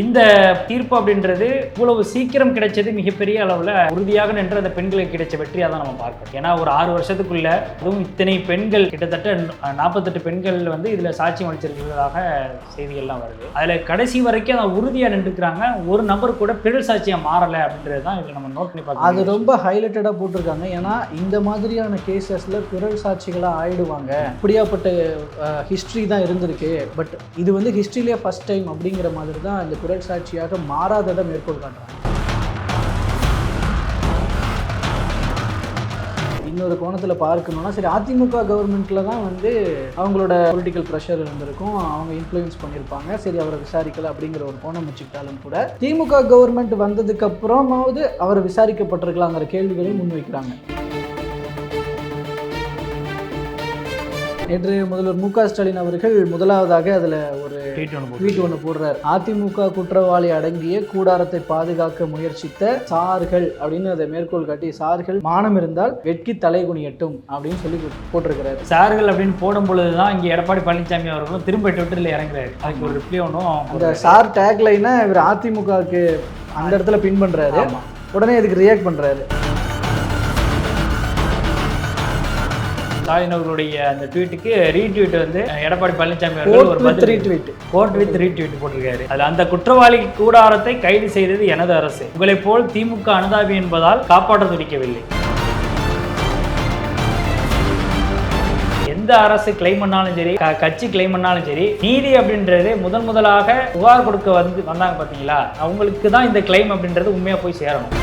இந்த தீர்ப்பு அப்படின்றது இவ்வளவு சீக்கிரம் கிடைச்சது மிகப்பெரிய அளவில் உறுதியாக நின்று அந்த பெண்களுக்கு கிடைச்ச வெற்றியாக தான் நம்ம பார்க்கணும் ஏன்னா ஒரு ஆறு வருஷத்துக்குள்ள அதுவும் இத்தனை பெண்கள் கிட்டத்தட்ட நாற்பத்தெட்டு பெண்கள் வந்து இதில் சாட்சியம் அளிச்சிருக்கிறதாக செய்திகள்லாம் வருது. அதில் கடைசி வரைக்கும் அதை உறுதியாக நின்றுக்கிறாங்க. ஒரு நபர் கூட பிறல் சாட்சியாக மாறலை அப்படின்றது தான் இதில் நம்ம நோட் பண்ணி அது பார்க்கணும் ரொம்ப ஹைலைட்டடாக போட்டிருக்காங்க. ஏன்னா இந்த மாதிரியான கேசஸில் பிறல் சாட்சிகளாக ஆயிடுவாங்க. இப்படியாப்பட்ட ஹிஸ்ட்ரி தான் இருந்திருக்கு. பட் இது வந்து ஹிஸ்ட்ரியிலே ஃபர்ஸ்ட் டைம் அப்படிங்கிற மாதிரி தான் இந்த குரல் சாட்சியாக மாறாததை மேற்கோள் காட்டுறாங்க. இன்னொரு கோணத்தில் பார்க்கணும்னா சரி அதிமுக கவர்மெண்ட்டில் தான் வந்து அவங்களோட பொலிட்டிக்கல் ப்ரெஷர் இருந்திருக்கும். அவங்க இன்ஃப்ளூயன்ஸ் பண்ணியிருப்பாங்க. சரி அவரை விசாரிக்கல அப்படிங்கிற ஒரு கோணம் வச்சுக்கிட்டாலும் கூட திமுக கவர்மெண்ட் வந்ததுக்கு அப்புறமாவது அவரை விசாரிக்கப்பட்டிருக்கலாங்கிற கேள்விகளையும் முன்வைக்கிறாங்க. நேற்று முதல்வர் மு க ஸ்டாலின் அவர்கள் முதலாவதாக அதில் ட்வீட் ஒன்று போடுறார். அதிமுக குற்றவாளி அடங்கிய கூடாரத்தை பாதுகாக்க முயற்சித்த சார்கள் அப்படின்னு அதை மேற்கோள் காட்டி சார்கள் மானம் இருந்தால் வெட்கி தலை குனியட்டும் அப்படின்னு சொல்லி போட்டிருக்கிறாரு. சார்கள் அப்படின்னு போடும் பொழுது தான் இங்கே எடப்பாடி பழனிசாமி அவர்களும் திரும்ப ட்விட்டரில் இறங்குறாரு. அதுக்கு ஒரு ரிப்ளை ஒன்றும் அந்த சார் டேக்லைனை இவர் அதிமுகவுக்கு அந்த இடத்துல பின் பண்றாரு. ஆமா. உடனே இதுக்கு ரியாக்ட் பண்றாரு? ஸ்டாலின் அவர்களுடைய அந்த ட்வீட்டுக்கு ரீட்வீட் வந்து எடப்பாடி பழனிசாமி அவர்கள் ஒரு பதில் ரீட்வீட் கோட் வித் ரீட்வீட் போட்டிருக்காரு. அதுல அந்த குற்றவாளி கூடாரத்தை கைது செய்தது எனது அரசு. உங்களைப் போல் திமுக அனுதாபி என்பதால் காப்பாற்ற துடிக்கவில்லை. எந்த அரசு கிளைம் பண்ணாலும் சரி கட்சி கிளைம் பண்ணாலும் சரி நீதி அப்படின்றது முதன் முதலாக புகார் கொடுக்க வந்து வந்தாங்க பாத்தீங்களா? அவங்களுக்கு தான் இந்த கிளைம் அப்படின்றது உண்மையா போய் சேரணும்.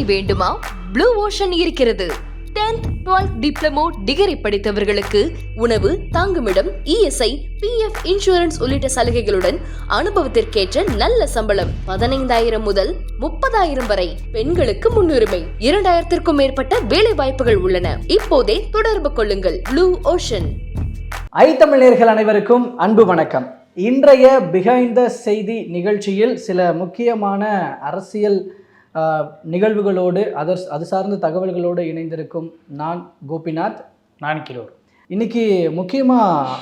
வேலை வேண்டுமா? ப்ளூ ஓஷன் இருக்கிறது. 10th 12th டிப்ளமோ டிகிரி படித்தவர்களுக்கு உணவு தங்குமிடம் இஎஸ்ஐ பிஎஃப் இன்சூரன்ஸ் உள்ளிட்ட சலுகைகளுடன் அனுபவத்திற்கேற்ற நல்ல சம்பளம். பதினைந்தாயிரம் முதல் முப்பதாயிரம் வரை பெண்களுக்கு முன்னுரிமை. இரண்டாயிரத்திற்கும் மேற்பட்ட வேலை வாய்ப்புகள் உள்ளன. இப்போதே தொடர்பு கொள்ளுங்கள். ப்ளூ ஓஷன் ஐ தமிழர்கள் அனைவருக்கும் அன்பு வணக்கம். இன்றைய பிகைந்த செய்தி நிகழ்ச்சியில் சில முக்கியமான அரசியல் நிகழ்வுகளோடு அதர் அது சார்ந்த தகவல்களோடு இணைந்திருக்கும் நான் கோபிநாத் நான் கிலோர் இன்றைக்கி முக்கியமாக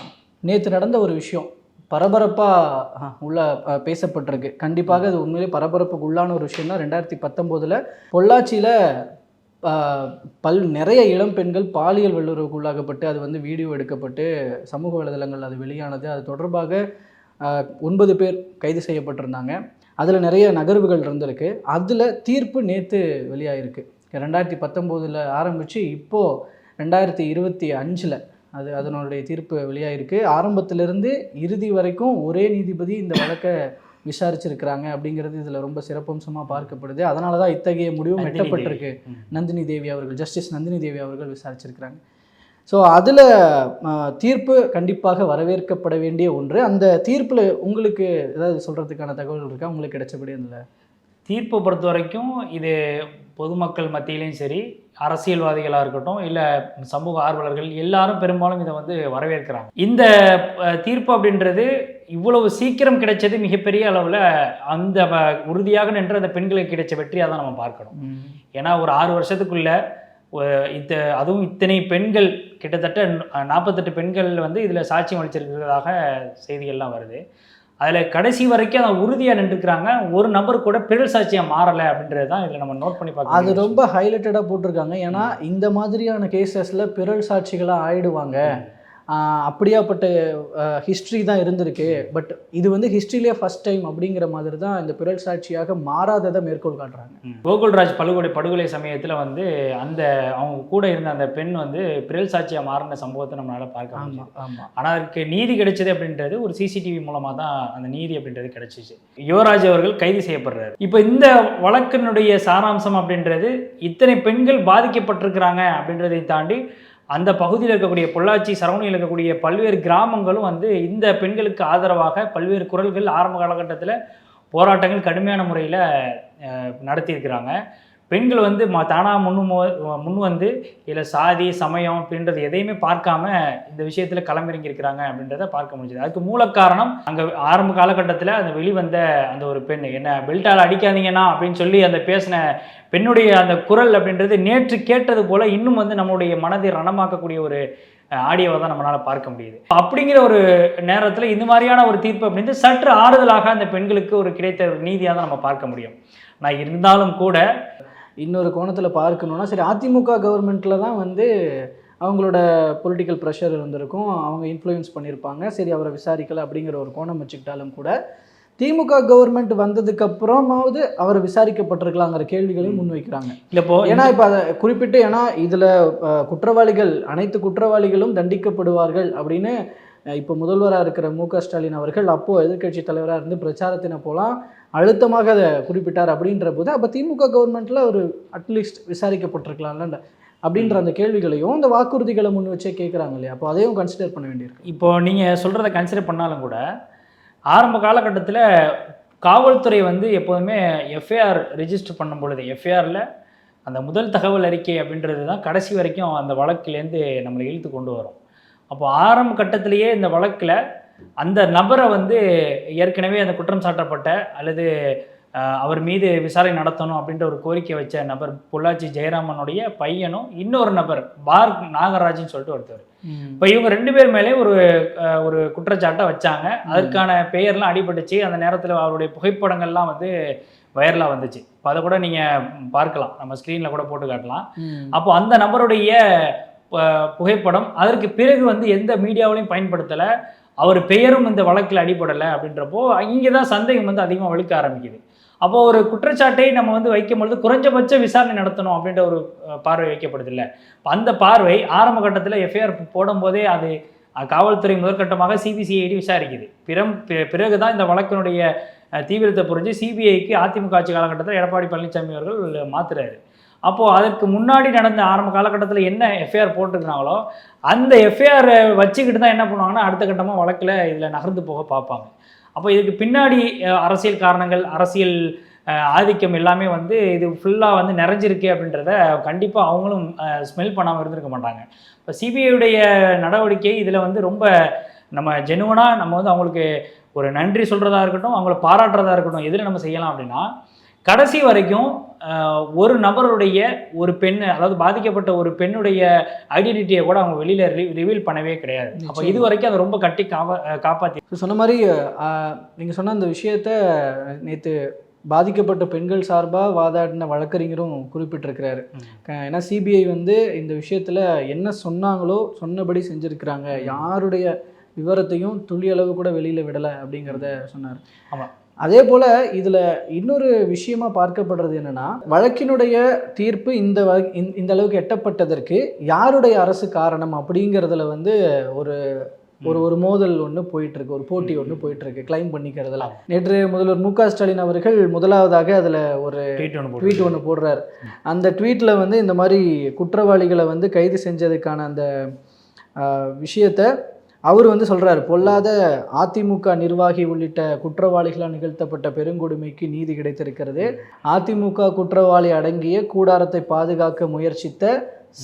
நேற்று நடந்த ஒரு விஷயம். பரபரப்பாக உள்ள பேசப்பட்டிருக்கு. கண்டிப்பாக அது உண்மையிலே பரபரப்புக்கு உள்ளான ஒரு விஷயம் தான் ரெண்டாயிரத்தி பத்தொம்போதில் பொள்ளாச்சியில் பல் நிறைய இளம் பெண்கள் பாலியல் வல்லுறவுக்கு உள்ளாகப்பட்டு அது வந்து வீடியோ எடுக்கப்பட்டு சமூக வலைதளங்கள் அது வெளியானது. அது தொடர்பாக ஒன்பது பேர் கைது செய்யப்பட்டிருந்தாங்க. அதில் நிறைய நகர்வுகள் இருந்திருக்கு. அதில் தீர்ப்பு நேற்று வெளியாயிருக்கு. ரெண்டாயிரத்தி பத்தொம்போதில் ஆரம்பித்து இப்போது ரெண்டாயிரத்தி இருபத்தி அஞ்சில் அது அதனுடைய தீர்ப்பு வெளியாயிருக்கு. ஆரம்பத்திலிருந்து இறுதி வரைக்கும் ஒரே நீதிபதி இந்த வழக்கை விசாரிச்சிருக்கிறாங்க அப்படிங்கிறது இதில் ரொம்ப சிறப்பம்சமாக பார்க்கப்படுது. அதனால தான் இத்தகைய முடிவும் எட்டப்பட்டிருக்கு. நந்தினி தேவி அவர்கள் ஜஸ்டிஸ் நந்தினி தேவி அவர்கள் விசாரிச்சிருக்கிறாங்க. ஸோ அதில் தீர்ப்பு கண்டிப்பாக வரவேற்கப்பட வேண்டிய ஒன்று. அந்த தீர்ப்பில் உங்களுக்கு ஏதாவது சொல்கிறதுக்கான தகவல் இருக்கா? உங்களுக்கு கிடைச்சபடி அதில் தீர்ப்பை பொறுத்த வரைக்கும் இது பொதுமக்கள் மத்தியிலையும் சரி அரசியல்வாதிகளாக இருக்கட்டும் இல்லை சமூக ஆர்வலர்கள் எல்லாரும் பெரும்பாலும் இதை வந்து வரவேற்கிறாங்க. இந்த தீர்ப்பு அப்படின்றது இவ்வளவு சீக்கிரம் கிடைச்சது மிகப்பெரிய அளவில் அந்த உறுதியாக நின்ற அந்த பெண்களுக்கு கிடைச்ச வெற்றியாக தான் நம்ம பார்க்கணும். ஏன்னா ஒரு ஆறு வருஷத்துக்குள்ள இத்த அதுவும் இத்தனை பெண்கள் கிட்டத்தட்ட நாற்பத்தெட்டு பெண்கள் வந்து இதில் சாட்சியம் அளிச்சிருக்கிறதாக செய்திகள்லாம் வருது. அதில் கடைசி வரைக்கும் அதை உறுதியாக நின்றுக்கிறாங்க. ஒரு நபர் கூட பிறல் சாட்சியாக மாறலை அப்படின்றது தான் இதில் நம்ம நோட் பண்ணி அது பார்க்கணும் ரொம்ப ஹைலைட்டடாக போட்டிருக்காங்க. ஏன்னா இந்த மாதிரியான கேசஸில் பிறல் சாட்சிகளாக ஆயிடுவாங்க. அப்படியாப்பட்ட ஹிஸ்ட்ரி தான் இருந்திருக்கு. பட் இது வந்து ஹிஸ்ட்ரியிலே ஃபர்ஸ்ட் டைம் அப்படிங்கிற மாதிரி தான் இந்த பிறல் சாட்சியாக மாறாததை மேற்கோள் காட்டுறாங்க. கோகுல்ராஜ் படுகொலை படுகொலை சமயத்தில் வந்து அந்த அவங்க கூட இருந்த அந்த பெண் வந்து பிறல் சாட்சியாக மாறின சம்பவத்தை நம்மளால பார்க்க ஆமாம் ஆமாம் ஆனால் அதுக்கு நீதி கிடைச்சது அப்படின்றது ஒரு சிசிடிவி மூலமாக தான் அந்த நீதி அப்படின்றது கிடைச்சிச்சு. யுவராஜ் அவர்கள் கைது செய்யப்படுறாரு. இப்போ இந்த வழக்கினுடைய சாராம்சம் அப்படின்றது இத்தனை பெண்கள் பாதிக்கப்பட்டிருக்கிறாங்க அப்படின்றதை தாண்டி அந்த பகுதியில் இருக்கக்கூடிய பொள்ளாச்சி சரௌண்டிங்கில் இருக்கக்கூடிய பல்வேறு கிராமங்களும் வந்து இந்த பெண்களுக்கு ஆதரவாக பல்வேறு குரல்கள் ஆரம்ப காலகட்டத்தில் போராட்டங்கள் கடுமையான முறையில் நடத்தியிருக்கிறாங்க. பெண்கள் வந்து ம தானாக முன்னு முன் வந்து இதில் சாதி சமயம் அப்படின்றது எதையுமே பார்க்காம இந்த விஷயத்தில் களமிறங்கி இருக்கிறாங்க அப்படின்றத பார்க்க முடிஞ்சது. அதுக்கு மூல காரணம் அங்கே ஆரம்ப காலகட்டத்தில் அந்த வெளிவந்த அந்த ஒரு பெண். என்ன பெல்ட்டால் அடிக்காதீங்கன்னா அப்படின்னு சொல்லி அந்த பேசின பெண்ணுடைய அந்த குரல் அப்படின்றது நேற்று கேட்டது போல் இன்னும் வந்து நம்மளுடைய மனதை ரணமாக்கக்கூடிய ஒரு ஆடியோவை தான் நம்மளால் பார்க்க முடியுது. அப்படிங்கிற ஒரு நேரத்தில் இந்த மாதிரியான ஒரு தீர்ப்பு அப்படின்றது சற்று ஆறுதலாக அந்த பெண்களுக்கு ஒரு கிடைத்த ஒரு நீதியாக தான் நம்ம பார்க்க முடியும். நான் இருந்தாலும் கூட இன்னொரு கோணத்தில் பார்க்கணுன்னா சரி அதிமுக கவர்மெண்ட்டில் தான் வந்து அவங்களோட பொலிட்டிக்கல் ப்ரெஷர் இருந்திருக்கும். அவங்க இன்ஃப்ளூயன்ஸ் பண்ணியிருப்பாங்க. சரி அவரை விசாரிக்கல அப்படிங்கிற ஒரு கோணம் வச்சுக்கிட்டாலும் கூட திமுக கவர்மெண்ட் வந்ததுக்கு அப்புறமாவது அவர் விசாரிக்கப்பட்டிருக்கலாங்கிற கேள்விகளையும் முன்வைக்கிறாங்க. இல்லை இப்போ ஏன்னா இப்போ அதை குறிப்பிட்டு ஏன்னா இதில் குற்றவாளிகள் அனைத்து குற்றவாளிகளும் தண்டிக்கப்படுவார்கள் அப்படின்னு இப்போ முதல்வராக இருக்கிற மு க ஸ்டாலின் அவர்கள் அப்போது எதிர்க்கட்சி தலைவராக இருந்து பிரச்சாரத்தின போலாம் அழுத்தமாக அதை குறிப்பிட்டார் அப்படின்ற போது அப்போ திமுக கவர்மெண்ட்டில் ஒரு அட்லீஸ்ட் விசாரிக்கப்பட்டிருக்கலாம்ல அப்படின்ற அந்த கேள்விகளையும் இந்த வாக்குறுதிகளை முன் வச்சே கேட்குறாங்க இல்லையா? அப்போ அதையும் கன்சிடர் பண்ண வேண்டியிருக்கு. இப்போ நீங்கள் சொல்கிறத கன்சிடர் பண்ணாலும் கூட ஆரம்ப காலகட்டத்தில் காவல்துறை வந்து எப்போதுமே எஃப்ஐஆர் ரிஜிஸ்டர் பண்ணும் பொழுது எஃப்ஐஆரில் அந்த முதல் தகவல் அறிக்கை அப்படின்றது தான் கடைசி வரைக்கும் அந்த வழக்குலேருந்து நம்மளை இழுத்து கொண்டு வரும். அப்போ ஆரம்ப கட்டத்திலேயே இந்த வழக்கில் அந்த நபரை வந்து ஏற்கனவே அந்த குற்றம் சாட்டப்பட்ட அல்லது அவர் மீது விசாரணை நடத்தணும் அப்படின்ற ஒரு கோரிக்கை வச்ச நபர் பொள்ளாச்சி ஜெயராமனுடைய பையனும் இன்னொரு நபர் பார் நாகராஜன் சொல்லிட்டு ஒருத்தர். இப்போ இவங்க ரெண்டு பேர் மேலே ஒரு ஒரு குற்றச்சாட்டை வச்சாங்க. அதற்கான பெயர்லாம் அடிபட்டுச்சு. அந்த நேரத்தில் அவருடைய புகைப்படங்கள்லாம் வந்து வைரலாக வந்துச்சு. இப்போ அதை கூட நீங்கள் பார்க்கலாம். நம்ம ஸ்க்ரீனில் கூட போட்டு காட்டலாம். அப்போ அந்த நபருடைய புகைப்படம் அதற்கு பிறகு வந்து எந்த மீடியாவிலையும் பயன்படுத்தலை. அவர் பெயரும் இந்த வழக்கில் அடிபடலை அப்படின்றப்போ இங்கே தான் சந்தேகம் வந்து அதிகமாக வலுக்க ஆரம்பிக்குது. அப்போ ஒரு குற்றச்சாட்டை நம்ம வந்து வைக்கும் பொழுது குறைஞ்சபட்ச விசாரணை நடத்தணும் அப்படின்ற ஒரு பார்வை வைக்கப்படுது இல்லை. அந்த பார்வை ஆரம்ப கட்டத்தில் எஃப்ஐஆர் போடும்போதே அது காவல்துறை முதற்கட்டமாக சிபிசிஐடி விசாரிக்குது. பிறம் பிறகு பிறகுதான் இந்த வழக்கினுடைய தீவிரத்தை புரிஞ்சு சிபிஐக்கு அதிமுக ஆட்சி காலகட்டத்தில் எடப்பாடி பழனிசாமி அவர்கள் மாத்துறாரு. அப்போது அதற்கு முன்னாடி நடந்த ஆரம்ப காலகட்டத்தில் என்ன எஃப்ஐஆர் போட்டிருந்தாங்களோ அந்த எஃப்ஐஆர் வச்சுக்கிட்டு தான் என்ன பண்ணுவாங்கன்னா அடுத்த கட்டமாக வழக்கில் இதில் நகர்ந்து போக பார்ப்பாங்க. அப்போ இதுக்கு பின்னாடி அரசியல் காரணங்கள் அரசியல் ஆதிக்கம் எல்லாமே வந்து இது ஃபுல்லாக வந்து நிறைஞ்சிருக்கு அப்படின்றத கண்டிப்பாக அவங்களும் ஸ்மெல் பண்ணாமல் இருந்திருக்க மாட்டாங்க. இப்போ சிபிஐடைய நடவடிக்கை இதில் வந்து ரொம்ப நம்ம ஜெனுவனாக நம்ம வந்து அவங்களுக்கு ஒரு நன்றி சொல்கிறதா இருக்கட்டும் அவங்கள பாராட்டுறதா இருக்கட்டும் எதில் நம்ம செய்யலாம் அப்படின்னா கடைசி வரைக்கும் ஒரு நபருடைய ஒரு பெண் அதாவது பாதிக்கப்பட்ட ஒரு பெண்ணுடைய ஐடென்டிட்டியை கூட அவங்க வெளியில் ரிவீல் பண்ணவே கிடையாது. அப்போ. இது வரைக்கும் அதை ரொம்ப கட்டி காப்பா காப்பாற்றி சொன்ன மாதிரி நீங்கள் சொன்ன அந்த விஷயத்த நேற்று பாதிக்கப்பட்ட பெண்கள் சார்பாக வாதாடின வழக்கறிஞரும் குறிப்பிட்டிருக்கிறாரு. ஏன்னா சிபிஐ வந்து இந்த விஷயத்தில் என்ன சொன்னாங்களோ சொன்னபடி செஞ்சுருக்கிறாங்க. யாருடைய விவரத்தையும் துளி அளவு கூட வெளியில் விடலை அப்படிங்கிறத சொன்னார். ஆமா. அதே போல் இதில் இன்னொரு விஷயமா பார்க்கப்படுறது என்னன்னா வழக்கினுடைய தீர்ப்பு இந்த இந்த- அளவுக்கு எட்டப்பட்டதற்கு யாருடைய அரசு காரணம் அப்படிங்கிறதுல வந்து ஒரு ஒரு ஒரு மோதல் ஒன்று போயிட்டு இருக்கு ஒரு போட்டி ஒன்று போயிட்டு இருக்கு கிளைம் பண்ணிக்கிறதுல. நேற்று முதல்வர் மு க ஸ்டாலின் அவர்கள் முதலாவதாக அதில் ஒரு ட்வீட் ஒன்று போடுறாரு. அந்த ட்வீட்டில் வந்து இந்த மாதிரி குற்றவாளிகளை வந்து கைது செஞ்சதுக்கான அந்த விஷயத்த அவர் வந்து சொல்கிறார் பொல்லாத அதிமுக நிர்வாகி உள்ளிட்ட குற்றவாளிகளால் நிகழ்த்தப்பட்ட பெருங்கொடுமைக்கு நீதி கிடைத்திருக்கிறது. அதிமுக குற்றவாளி அடங்கிய கூடாரத்தை பாதுகாக்க முயற்சித்த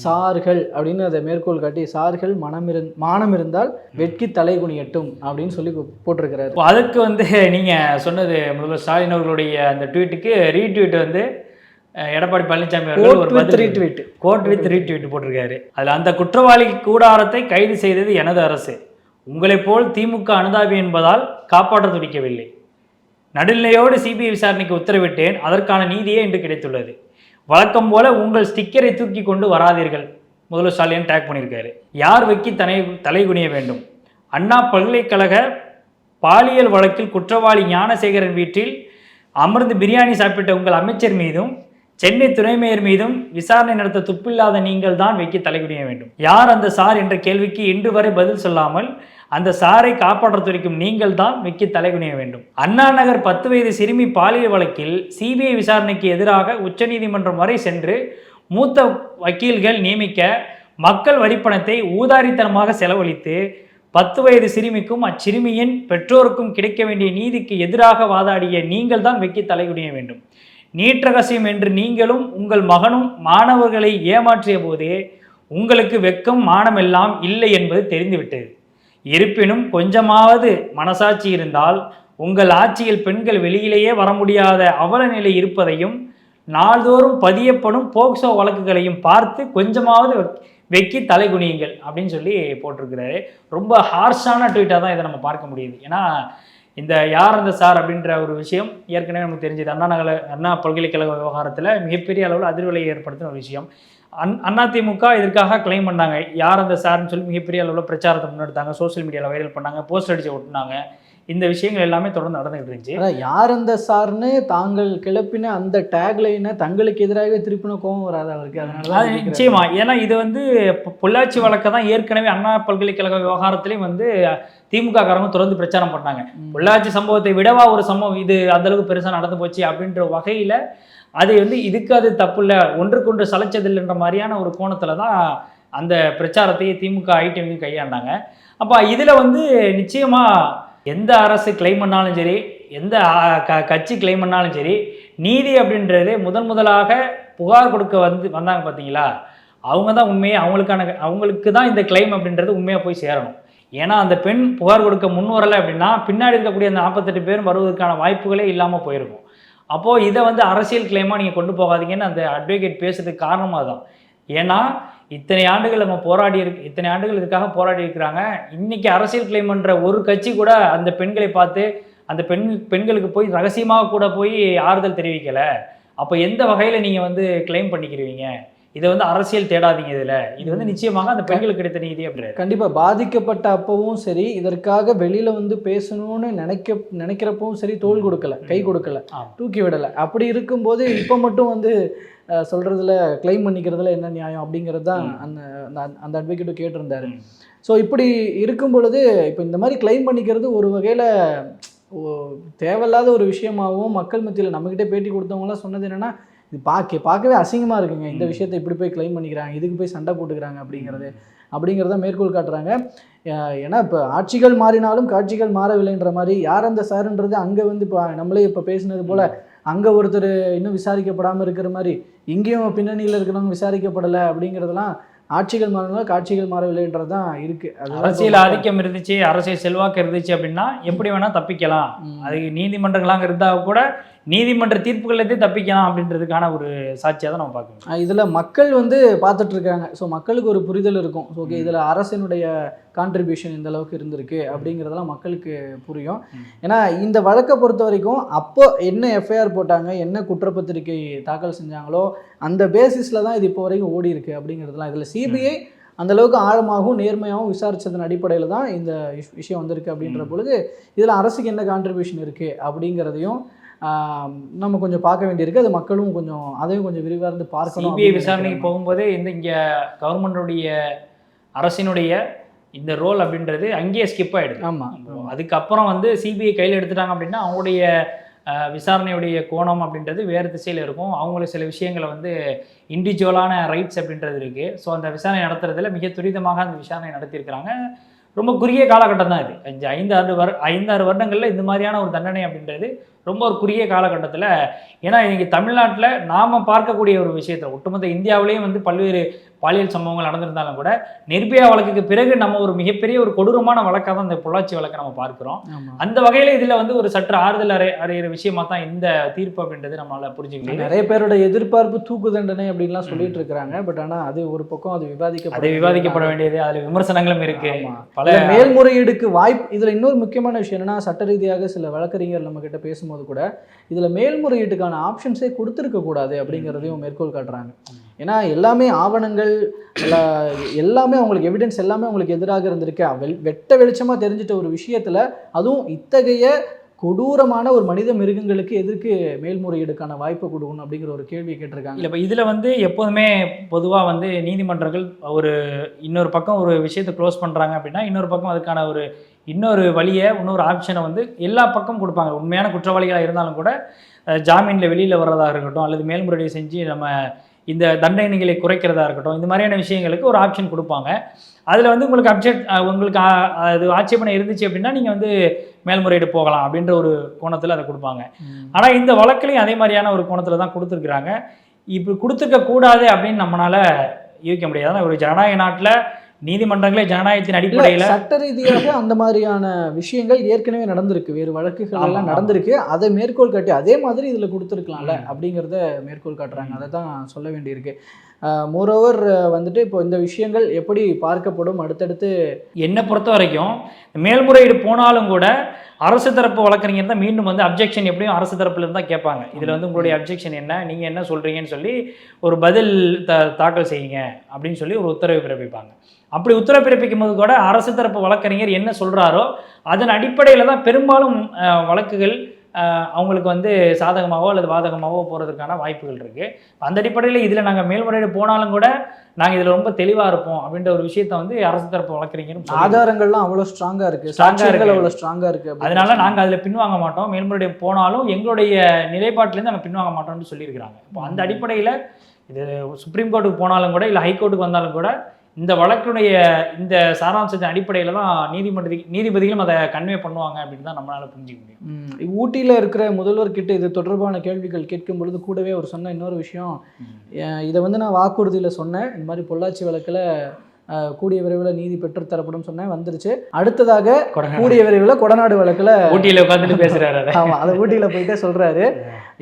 சார்கள் அப்படின்னு அதை மேற்கோள் காட்டி சார்கள் மனம் இருந் மானம் இருந்தால் வெட்கி தலைகுனியட்டும் அப்படின்னு சொல்லி போட்டிருக்கிறாரு. அதுக்கு வந்து நீங்கள் சொன்னது முதல்வர் ஸ்டாலின் அவர்களுடைய அந்த ட்வீட்டுக்கு ரீட்வீட் வந்து எடப்பாடி பழனிசாமி அவர்கள் ஒரு ட்வீட் கோட் வித் ரீட்வீட் போட்டிருக்காரு. அதில் அந்த குற்றவாளி கூடாரத்தை கைது செய்தது எனது அரசு. உங்களைப் போல் திமுக அனுதாபி என்பதால் காப்பாற்ற துடிக்கவில்லை. நடுநிலையோடு சிபிஐ விசாரணைக்கு உத்தரவிட்டேன். அதற்கான நீதியே இன்று கிடைத்துள்ளது. வழக்கம் போல உங்கள் ஸ்டிக்கரை தூக்கி கொண்டு வராதீர்கள். முதல்வர் ஸ்டாலின் டேக் பண்ணியிருக்காரு. யார் வைக்கி தலை தலைகுனிய வேண்டும்? அண்ணா பல்கலைக்கழக பாலியல் வழக்கில் குற்றவாளி ஞானசேகரன் வீட்டில் அமர்ந்து பிரியாணி சாப்பிட்ட உங்கள் அமைச்சர் மீதும் சென்னை துணை மேயர் மீதும் விசாரணை நடத்த துப்பில்லாத நீங்கள் தான் வைக்க தலைகுனிய வேண்டும். யார் அந்த சார் என்ற கேள்விக்கு இன்று வரை பதில் சொல்லாமல் அந்த சாரை காப்பாற்ற துடிக்கும் நீங்கள் தான் வைக்க தலைகுனிய வேண்டும். அண்ணா நகர் பத்து வயது சிறுமி பாலியல் வழக்கில் சிபிஐ விசாரணைக்கு எதிராக உச்சநீதிமன்றம் வரை சென்று மூத்த வக்கீல்கள் நியமிக்க மக்கள் வரிப்பணத்தை ஊதாரித்தனமாக செலவழித்து பத்து வயது சிறுமிக்கும் அச்சிறுமியின் பெற்றோருக்கும் கிடைக்க வேண்டிய நீதிக்கு எதிராக வாதாடிய நீங்கள் தான் வெக்கி தலைகுனிய வேண்டும். நீட் ரகசியம் என்று நீங்களும் உங்கள் மகனும் மாணவர்களை ஏமாற்றிய போதே உங்களுக்கு வெக்கம் மானமெல்லாம் இல்லை என்பது தெரிந்துவிட்டது. இருப்பினும் கொஞ்சமாவது மனசாட்சி இருந்தால் உங்கள் ஆட்சியில் பெண்கள் வெளியிலேயே வர முடியாத அவல நிலை இருப்பதையும் நாள்தோறும் பதியப்படும் போக்சோ வழக்குகளையும் பார்த்து கொஞ்சமாவது வெக்- வெக்கி தலை குனியுங்கள் அப்படின்னு சொல்லி போட்டிருக்கிறாரு. ரொம்ப ஹார்ஷான ட்வீட்டாக தான் இதை நம்ம பார்க்க முடியுது. ஏன்னா இந்த யார் அந்த சார் அப்படின்ற ஒரு விஷயம் ஏற்கனவே நமக்கு தெரிஞ்சது. அண்ணா நகர அண்ணா பல்கலைக்கழக விவகாரத்தில் மிகப்பெரிய அளவில் அதிர்வலையை ஏற்படுத்தின ஒரு விஷயம். அன் அதிமுக இதற்காக கிளைம் பண்ணாங்க. யார் அந்த சார்னு சொல்லி மிகப்பெரிய அளவில் பிரச்சாரத்தை முன்னெடுத்தாங்க. சோஷியல் மீடியாவில் வைரல் பண்ணாங்க. போஸ்ட் அடிச்சு ஒட்டினாங்க. இந்த விஷயங்கள் எல்லாமே தொடர்ந்து நடந்துகிட்டு இருந்துச்சு. யார் அந்த சார்னு தாங்கள் கிளப்பின அந்த டேக்லைனை தங்களுக்கு எதிராக திருப்பின கோபம் வராது அவருக்கு. அதனால. நிச்சயமா. ஏன்னா இது வந்து பொள்ளாச்சி வழக்கை தான் ஏற்கனவே அண்ணா பல்கலைக்கழக விவகாரத்திலையும் வந்து திமுக காரங்க தொடர்ந்து பிரச்சாரம் பண்ணாங்க. பொள்ளாச்சி சம்பவத்தை விடவா ஒரு சம்பவம் இது அந்த அளவுக்கு பெருசா நடந்து போச்சு அப்படின்ற வகையில அது வந்து இதுக்கு அது தப்பு இல்லை ஒன்றுக்கொன்று சலைச்சதில்லைன்ற மாதிரியான ஒரு கோணத்துல தான் அந்த பிரச்சாரத்தையே திமுக ஐடிஎம் கையாண்டாங்க. அப்போ இதுல வந்து நிச்சயமா எந்த அரசு கிளைம் பண்ணாலும் சரி எந்த க- கட்சி கிளைம் பண்ணாலும் சரி நீதி அப்படின்றது முதன் முதலாக புகார் கொடுக்க வந்து வந்தாங்க பார்த்தீங்களா? அவங்க தான் உண்மையை அவங்களுக்கான அவங்களுக்கு தான் இந்த கிளைம் அப்படின்றது உண்மையாக போய் சேரணும். ஏன்னா அந்த பெண் புகார் கொடுக்க முன் வரலை அப்படின்னா பின்னாடி இருக்கக்கூடிய அந்த நாற்பத்தெட்டு பேரும் வருவதற்கான வாய்ப்புகளே இல்லாமல் போயிருக்கும். அப்போது இதை வந்து அரசியல் கிளைமாக நீங்கள் கொண்டு போகாதீங்கன்னு அந்த அட்வொகேட் பேசுறதுக்கு காரணமாக தான் ஏன்னா இத்தனை ஆண்டுகள் நம்ம போராடி இருக்கு இத்தனை ஆண்டுகள் இதுக்காக போராடி இருக்கிறாங்க. இன்னைக்கு அரசியல் கிளைம் பண்ணுற ஒரு கட்சி கூட அந்த பெண்களை பார்த்து அந்த பெண் பெண்களுக்கு போய் ரகசியமாக கூட போய் ஆறுதல் தெரிவிக்கலை. அப்போ எந்த வகையில் நீங்கள் வந்து கிளைம் பண்ணிக்கிறீங்க? இதை வந்து அரசியல் தேடாதீங்க இதில். இது வந்து நிச்சயமாக அந்த பெண்களுக்கு கிடைத்த நீதி அப்படின்றது. கண்டிப்பா பாதிக்கப்பட்ட அப்பவும் சரி இதற்காக வெளியில வந்து பேசணும்னு நினைக்க நினைக்கிறப்பவும் சரி தோல் கொடுக்கல கை கொடுக்கல. தூக்கி விடல. அப்படி இருக்கும்போது இப்போ மட்டும் வந்து அஹ், சொல்றதுல கிளைம் பண்ணிக்கிறதுல என்ன நியாயம் அப்படிங்கிறது தான். அந்த அந்த- அந்த அட்வொகேட்டும் கேட்டிருந்தாரு. ஸோ இப்படி இருக்கும் பொழுது இப்போ இந்த மாதிரி கிளைம் பண்ணிக்கிறது ஒரு வகையில் தேவையில்லாத ஒரு விஷயமாகவும் மக்கள் மத்தியில் நம்மக்கிட்ட பேட்டி கொடுத்தவங்களாம் சொன்னது என்னன்னா இது பார்க்க பார்க்கவே அசிங்கமாக இருக்குங்க இந்த. விஷயத்தை இப்படி போய் கிளைம் பண்ணிக்கிறாங்க இதுக்கு போய் சண்டை போட்டுக்கிறாங்க அப்படிங்கிறது அப்படிங்கிறத மேற்கோள் காட்டுறாங்க ஏன்னா இப்போ ஆட்சிகள் மாறினாலும் காட்சிகள் மாறவில்லைன்ற மாதிரி யார் அந்த சாருன்றது அங்கே வந்து இப்போ நம்மளே இப்போ பேசினது போல் அங்கே ஒருத்தர் இன்னும் விசாரிக்கப்படாமல் இருக்கிற மாதிரி இங்கேயும் பின்னணியில் இருக்கிறவங்க விசாரிக்கப்படலை அப்படிங்கிறதெல்லாம் ஆட்சிகள் மாறினாலும் காட்சிகள் மாறவில்லைன்றது தான் இருக்குது அரசியல் ஆதிக்கம் இருந்துச்சு அரசியல் செல்வாக்கு இருந்துச்சு அப்படின்னா எப்படி வேணா தப்பிக்கலாம். அது நீதிமன்றங்களாக இருந்தால் கூட நீதிமன்ற தீர்ப்புகளே தப்பிக்கலாம் அப்படின்றதுக்கான ஒரு சாட்சியாக தான் நம்ம பார்க்கணும் இதில் மக்கள் வந்து பார்த்துட்டு இருக்காங்க ஸோ மக்களுக்கு ஒரு புரிதல் இருக்கும் ஸோ ஓகே. இதில் அரசினுடைய கான்ட்ரிபியூஷன் இந்த அளவுக்கு இருந்திருக்கு அப்படிங்கிறதெல்லாம் மக்களுக்கு புரியும். ஏன்னா இந்த வழக்கை பொறுத்த வரைக்கும் அப்போ என்ன எஃப்ஐஆர் போட்டாங்க என்ன குற்றப்பத்திரிக்கை தாக்கல் செஞ்சாங்களோ அந்த பேசிஸில் தான் இது இப்போ வரைக்கும் ஓடி இருக்கு அப்படிங்கிறதுலாம் இதில் சிபிஐ அந்த அளவுக்கு ஆழமாகவும் நேர்மையாகவும் விசாரிச்சதன் அடிப்படையில் தான் இந்த விஷ்- விஷயம் வந்திருக்கு அப்படின்ற. பொழுது இதில் அரசுக்கு என்ன கான்ட்ரிபியூஷன் இருக்குது அப்படிங்கிறதையும் நம்ம கொஞ்சம் பார்க்க வேண்டியிருக்கு. அது மக்களும் கொஞ்சம் அதையும் கொஞ்சம் விரிவார்ந்து பார்க்கணும் சிபிஐ விசாரணைக்கு. போகும்போதே இந்த இங்கே கவர்மெண்டுடைய அரசினுடைய இந்த ரோல் அப்படின்றது அங்கேயே ஸ்கிப் ஆயிடுது. ஆமா. அதுக்கப்புறம் வந்து சிபிஐ கையில் எடுத்துட்டாங்க அப்படின்னா அவங்களுடைய விசாரணையுடைய கோணம் அப்படின்றது வேறு திசையில் இருக்கும். அவங்களுக்கு சில விஷயங்களை வந்து இண்டிவிஜுவலான ரைட்ஸ் அப்படின்றது இருக்குது ஸோ அந்த விசாரணை நடத்துறதுல மிக துரிதமாக அந்த விசாரணை நடத்தியிருக்கிறாங்க. ரொம்ப குறுகிய காலகட்டம் தான் இது. அஞ்சு ஐந்து ஆறு வரு ஐந்தாறு வருடங்களில் இந்த மாதிரியான ஒரு தண்டனை அப்படின்றது ரொம்ப ஒரு குறுகிய காலகட்டத்தில் ஏன்னா இன்னைக்கு தமிழ்நாட்டில் நாம் பார்க்கக்கூடிய ஒரு விஷயத்தில் ஒட்டுமொத்த இந்தியாவிலேயும் வந்து பல்வேறு பாலியல் சம்பவங்கள் நடந்திருந்தாலும் கூட நிர்பயா வழக்குக்கு பிறகு நம்ம ஒரு மிகப்பெரிய ஒரு கொடூரமான வழக்காக தான் இந்த பொள்ளாச்சி வழக்கை நம்ம பார்க்கிறோம். அந்த வகையில் இதில் வந்து ஒரு சற்று ஆறுதல் அறை அறையிற விஷயமா தான் இந்த தீர்ப்பு அப்படின்றது நம்மளால புரிஞ்சுக்க முடியுது. நிறைய பேரோட எதிர்பார்ப்பு தூக்கு தண்டனை அப்படின்லாம் சொல்லிட்டு இருக்கிறாங்க. பட் ஆனா அது ஒரு பக்கம் அது விவாதிக்கப்பட அது விவாதிக்கப்பட வேண்டியது அதில் விமர்சனங்களும் இருக்கு. பல மேல்முறையீடுக்கு வாய்ப்பு இதுல இன்னொரு முக்கியமான விஷயம் என்னன்னா சட்ட ரீதியாக சில வழக்கறிஞர் நம்ம கிட்ட பேசும்போது கூட இதுல மேல்முறையீட்டுக்கான ஆப்ஷன்ஸே கொடுத்துருக்க கூடாது அப்படிங்கிறதையும் மேற்கோள் காட்டுறாங்க. ஏன்னா எல்லாமே ஆவணங்கள் எல்லா- எல்லாமே அவங்களுக்கு எவிடன்ஸ் எல்லாமே அவங்களுக்கு எதிராக இருந்திருக்கு. வெட்ட வெளிச்சமா தெரிஞ்சிட்ட ஒரு விஷயத்துல அதுவும் இத்தகைய கொடூரமான ஒரு மனித மிருகங்களுக்கு எதற்கு மேல்முறையீடுக்கான வாய்ப்பு கொடுக்கணும் அப்படிங்கிற ஒரு கேள்வியை கேட்டிருக்காங்க. இல்லை இப்போ இதில் வந்து எப்போதுமே பொதுவாக வந்து நீதிமன்றங்கள் ஒரு இன்னொரு பக்கம் ஒரு விஷயத்தை க்ளோஸ் பண்ணுறாங்க அப்படின்னா இன்னொரு பக்கம் அதுக்கான ஒரு இன்னொரு வழியை இன்னொரு ஆப்ஷனை வந்து எல்லா பக்கம் கொடுப்பாங்க. உண்மையான குற்றவாளிகளாக இருந்தாலும் கூட ஜாமீனில் வெளியில் வர்றதாக இருக்கட்டும் அல்லது மேல்முறையீடு செஞ்சு நம்ம இந்த தண்டனைகளை குறைக்கிறதா இருக்கட்டும் இந்த மாதிரியான விஷயங்களுக்கு ஒரு ஆப்ஷன் கொடுப்பாங்க. அதில் வந்து உங்களுக்கு அப்ஜெக்ட் உங்களுக்கு அது ஆட்சேபனை இருந்துச்சு அப்படின்னா நீங்கள் வந்து மேல்முறையீடு போகலாம் அப்படின்ற ஒரு கோணத்தில் அதை கொடுப்பாங்க. ஆனால் இந்த வழக்குலையும் அதே மாதிரியான ஒரு கோணத்தில் தான் கொடுத்துருக்குறாங்க. இப்படி கொடுத்துருக்க கூடாது அப்படின்னு நம்மளால யூகிக்க முடியாது. ஒரு ஜனநாயக நாட்டில் நீதிமன்றங்களே ஜனநாயகத்தின் அடிப்படையில் சட்ட ரீதியாக அந்த மாதிரியான விஷயங்கள் ஏற்கனவே நடந்திருக்கு. வேறு வழக்குகள் எல்லாம். நடந்திருக்கு. அதை மேற்கோள் காட்டி அதே மாதிரி இதுல கொடுத்துருக்கலாம்ல அப்படிங்கிறத மேற்கோள் காட்டுறாங்க. அதை தான் சொல்ல வேண்டியிருக்கு. மோரோவர் வந்துட்டு இப்போ இந்த விஷயங்கள் எப்படி பார்க்கப்படும் அடுத்தடுத்து? என்னை பொறுத்த வரைக்கும் மேல்முறையீடு போனாலும் கூட அரசு தரப்பு வழக்கறிஞர் தான் மீண்டும் வந்து அப்ஜெக்ஷன் எப்படியும் அரசு தரப்புல இருந்தா கேட்பாங்க. இதில் வந்து உங்களுடைய அப்ஜெக்ஷன் என்ன? நீங்கள் என்ன சொல்கிறீங்கன்னு சொல்லி ஒரு பதில் த தாக்கல் செய்யுங்க அப்படின்னு சொல்லி ஒரு உத்தரவு பிறப்பிப்பாங்க. அப்படி உத்தரவு பிறப்பிக்கும் போது கூட அரசு தரப்பு வழக்கறிஞர் என்ன சொல்கிறாரோ அதன் அடிப்படையில் தான் பெரும்பாலும் வழக்குகள் அவங்களுக்கு வந்து சாதகமாகவோ அல்லது பாதகமாகவோ போகிறதுக்கான வாய்ப்புகள் இருக்குது அந்த அடிப்படையில் இதில் நாங்கள் மேல்முறையீடு போனாலும் கூட நாங்கள் இதில் ரொம்ப தெளிவாக இருப்போம் அப்படின்ற ஒரு விஷயத்தை வந்து அரசு தரப்பு சொல்லியிருக்காங்க. ஆதாரங்கள்லாம் அவ்வளோ ஸ்ட்ராங்கா இருக்கு. Strong ஆ சாட்சியங்கள். அவ்வளோ ஸ்ட்ராங்கா இருக்கு அப்படின்னு அதனால நாங்கள் அதில் பின்வாங்க மாட்டோம். மேல்முறையீடு போனாலும் எங்களுடைய நிலைப்பாட்டிலேருந்து நாங்கள் பின்வாங்க மாட்டோம்னு சொல்லியிருக்கிறாங்க. இப்போ அந்த அடிப்படையில் இது சுப்ரீம் கோர்ட்டுக்கு போனாலும் கூட இல்லை ஹைகோர்ட்டுக்கு வந்தாலும் கூட இந்த வழக்குடைய இந்த சாராம்சத்தின் அடிப்படையில் தான் நீதிமன்ற நீதிபதிகளும் அதை கன்வே பண்ணுவாங்க அப்படின்னு தான் நம்மளால புரிஞ்சுக்க முடியும். ஊட்டியில இருக்கிற முதல்வர் கிட்ட இது தொடர்பான கேள்விகள் கேட்கும் பொழுது கூடவே அவர் சொன்ன இன்னொரு விஷயம். இதை வந்து நான் வாக்குறுதியில சொன்னேன். இந்த மாதிரி பொள்ளாச்சி வழக்குல கூடிய விரைவில் நீதி பெற்றுத்தரப்படும் சொன்னேன். வந்துருச்சு. அடுத்ததாக கூடிய விரைவில் கொடநாடு வழக்குல ஊட்டியில் உட்காந்துட்டு பேசுறாரு அதை ஆமா அதை ஊட்டியில போயிட்டே சொல்றாரு.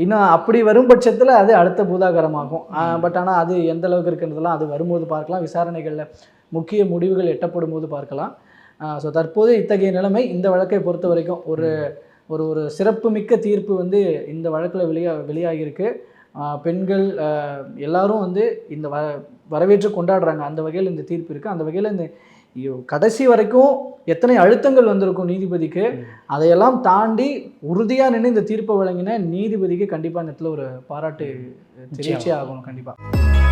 இன்னும் அப்படி வரும் பட்சத்துல அது அடுத்த பூதாகரமாகும். பட் ஆனா அது எந்த அளவுக்கு இருக்குன்றதெல்லாம் அது வரும்போது பார்க்கலாம். விசாரணைகள்ல முக்கிய முடிவுகள் எட்டப்படும் போது பார்க்கலாம். ஸோ தற்போது இத்தகைய நிலைமை இந்த வழக்கை பொறுத்த வரைக்கும் ஒரு ஒரு ஒரு சிறப்புமிக்க தீர்ப்பு வந்து இந்த வழக்கில் வெளியா வெளியாகியிருக்கு. பெண்கள் எல்லாரும் வந்து இந்த வ வரவேற்று கொண்டாடுறாங்க. அந்த வகையில் இந்த தீர்ப்பு இருக்குது அந்த வகையில் இந்த கடைசி வரைக்கும் எத்தனை அழுத்தங்கள் வந்திருக்கும் நீதிபதிக்கு. அதையெல்லாம் தாண்டி உறுதியாக நின்று இந்த தீர்ப்பை வழங்கின நீதிபதிக்கு கண்டிப்பாக இந்த இடத்துல ஒரு பாராட்டு தெரிவிச்சே ஆகணும். கண்டிப்பாக